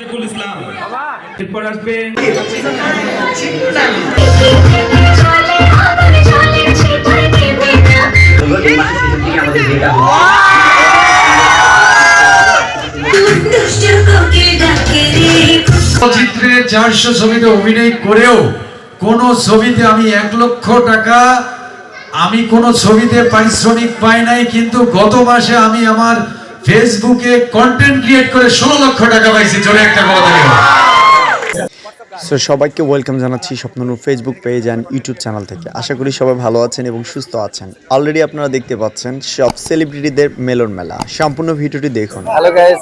শেখুল ইসলাম। এরপর আসবে চলচ্চিত্রে চারশো ছবিতে অভিনয় করেও কোন ছবিতে আমি এক লক্ষ টাকা, আমি কোন ছবিতে পারিশ্রমিক পাই নাই, কিন্তু গত মাসে আমি আমার ফেসবুকে কন্টেন্ট ক্রিয়েট করে ষোলো লক্ষ টাকা পাইছি চলে একটা কথা সো সবাইকে ওয়েলকাম জানাচ্ছি Swapnanoor Facebook page and YouTube channel থেকে। আশা করি সবাই ভালো আছেন এবং সুস্থ আছেন। অলরেডি আপনারা দেখতে পাচ্ছেন সব সেলিব্রিটিদের মেলন মেলা। সম্পূর্ণ ভিডিওটি দেখুন। হ্যালো গাইস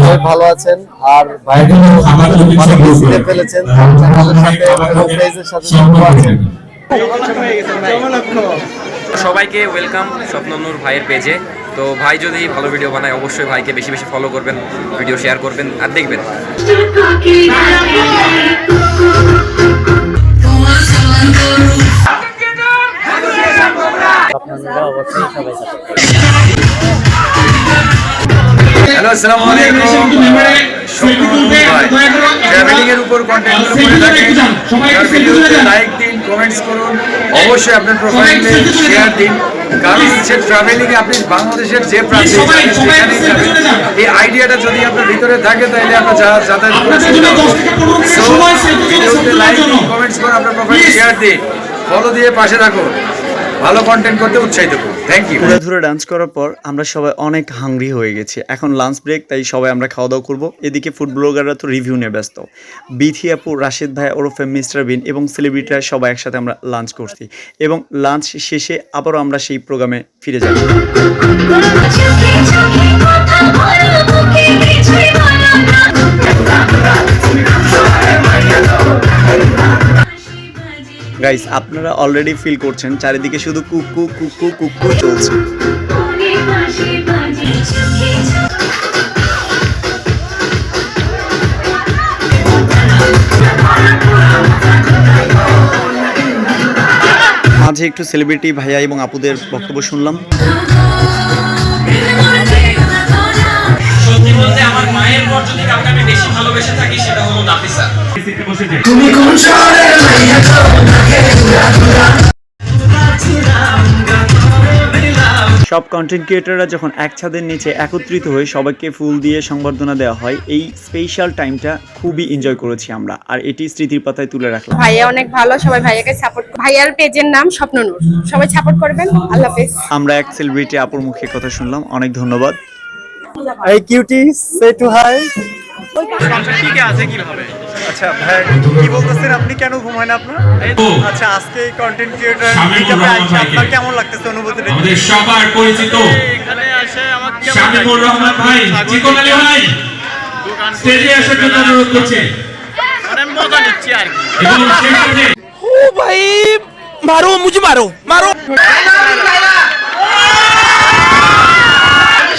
সবাই ভালো আছেন। আর বাইরে মিছিলে ফেলেছেন চ্যানেলের সাথে এবং পেজের সাথে সবাইকে ওয়েলকাম স্বপ্ননুর ভাইয়ের পেজে তো ভাই যদি ভালো ভিডিও বানায় অবশ্যই ভাইকে বেশি বেশি ফলো করবেন ভিডিও শেয়ার করবেন আর দেখবেন। হ্যালো আসসালামু আলাইকুম। ট্রাভেলিং এর উপর কন্টেন্ট করে থাকেন তার ভিডিওতে লাইক দিন কমেন্টস করুন। অবশ্যই আপনার প্রোফাইলে শেয়ার দিন। কারণ হচ্ছে ট্রাভেলিং এ আপনি বাংলাদেশের যে প্রান্তে এই আইডিয়াটা যদি আপনার ভিতরে থাকে তাহলে আপনার যাতায়াত ভিডিওতে লাইক দিন কমেন্টস করুন আপনার প্রোফাইলে শেয়ার দিন। ফলো দিয়ে পাশে রাখুন ভালো কন্টেন্ট করতে উৎসাহিত করুন। থ্যাংক ইউ ঘুরে ধরে ডান্স করার পর আমরা সবাই অনেক হাংরি হয়ে গেছি। এখন লাঞ্চ ব্রেক তাই সবাই আমরা খাওয়া দাওয়া করব। এদিকে ফুড ব্লগাররা তো রিভিউ নিয়ে ব্যস্ত। বিথি আপু রাশেদ ভাই ওরফে মিস্টার বিন এবং সেলিব্রিটিরা সবাই একসাথে আমরা লাঞ্চ করছি। এবং লাঞ্চ শেষে আবারও আমরা সেই প্রোগ্রামে ফিরে যাব। গাইস আপনারা অলরেডি ফিল করছেন চারিদিকে শুধু কুকু কুকু কুকু চলছে। মাঝে একটু সেলিব্রিটি ভাইয়া এবং আপুদের বক্তব্য শুনলাম। আমার মায়ের পর যদি কাউকে আমি বেশি ভালোবেসে থাকি সেটা হলো নাফিসা। তুমি সিটে বসে যে সব কন্টেন্ট ক্রিয়েটররা যখন এক ছাদের নিচে একত্রিত হয়ে সবাইকে ফুল দিয়ে সংবর্ধনা দেওয়া হয় এই স্পেশাল টাইমটা খুবই এনজয় করেছি আমরা। আর এটি স্মৃতির পাতায় তুলে রাখলাম। ভাইয়া অনেক ভালো সবাই ভাইয়াকে সাপোর্ট ভাইয়ার পেজের নাম স্বপ্ননূর। সবাই সাপোর্ট করবেন আল্লাহ হাফেজ। আমরা এক সেলিব্রিটি আপুর মুখে কথা শুনলাম অনেক ধন্যবাদ। এই কিউটি সে টু হাই আচ্ছা ভাই কি বলতেছেন আপনি? কেন ঘুমায় না আপনার? আচ্ছা আজকে এই কন্টেন্ট ক্রিয়েটর ভাইকে। কেমন লাগতেছে অনুভূতিটা? আমাদের সবার পরিচিত। শামীমুর রহমান ভাই চিকন আলী ভাই স্টেজে আসার জন্য অনুরোধ করছে। এবং সেই সাথে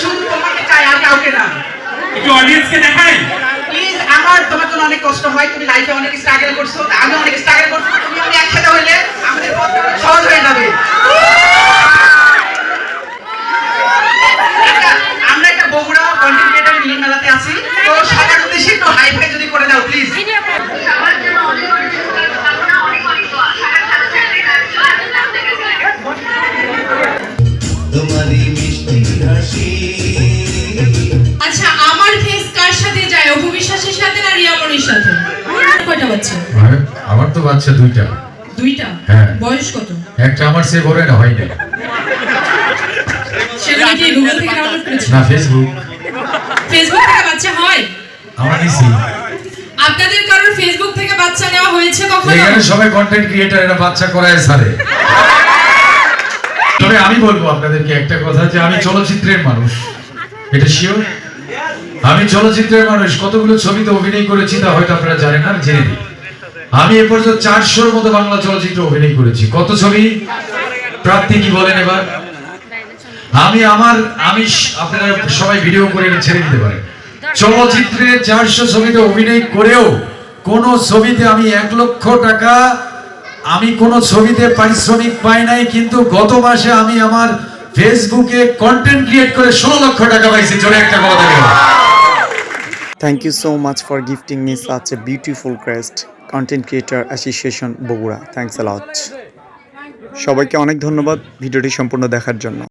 শুধু তোমাকে চাই আর কাউকে না একটু অডিয়েন্সকে দেখাই প্লিজ আমার তোমার জন্য অনেক কষ্ট হয় তুমি লাইফে অনেক স্ট্রাগল করছ আমি অনেক স্ট্রাগল করছি তুমি আমি একসাথে হইলে আমাদের সহজ হয়ে যাবে। আমরা একটা বগুড়া কন্টেন্ট ক্রিয়েটার মিলন মেলাতে আছি তো সবার উদ্দেশ্যে একটু হাই ফাই যদি করে দাও প্লিজ আচ্ছা আমার ফেস কার সাথে যায়? অপু বিশ্বাসের সাথে না রিয়ামনির সাথে? বাচ্চা? আমার তো বাচ্চা দুইটা। দুইটা? হ্যাঁ। বয়স কত? একটা আমার সে বড় না হয় না সেগুলো কি গুগল থেকে ডাউনলোড না ফেসবুক ফেসবুক থেকে বাচ্চা হয়? আমার নিছি আপনাদের কারোর ফেসবুক থেকে বাচ্চা নেওয়া হয়েছে কখনো? এখানে সবাই কন্টেন্ট ক্রিয়েটার এরা বাচ্চা করায় সারে। তবে আমি বলব আপনাদেরকে একটা কথা যে আমি চলচ্চিত্রের মানুষ। এটা শিওর আমি চলচ্চিত্রের মানুষ। কতগুলো ছবিতে অভিনয় করেছি তা হয়তো আপনারা জানেন না জেনে দিই আমি এ পর্যন্ত চারশোর মতো বাংলা চলচ্চিত্র অভিনয় করেছি। কত ছবি? প্রার্থী কি বলেন এবার? আমি আমার, আমি আপনারা সবাই ভিডিও করে ছেড়ে দিতে পারেন। চলচ্চিত্রে চারশো ছবিতে অভিনয় করেও কোন ছবিতে আমি এক লক্ষ টাকা, আমি কোন ছবিতে পারিশ্রমিক পাই নাই, কিন্তু গত মাসে আমি আমার ফেসবুকে কন্টেন্ট ক্রিয়েট করে ষোলো লক্ষ টাকা পাইছি। চলে একটা কথা। Thank you so much for gifting me such a beautiful crest content creator association Bogura. Thanks a lot সবাইকে অনেক ধন্যবাদ ভিডিওটি সম্পূর্ণ দেখার জন্য।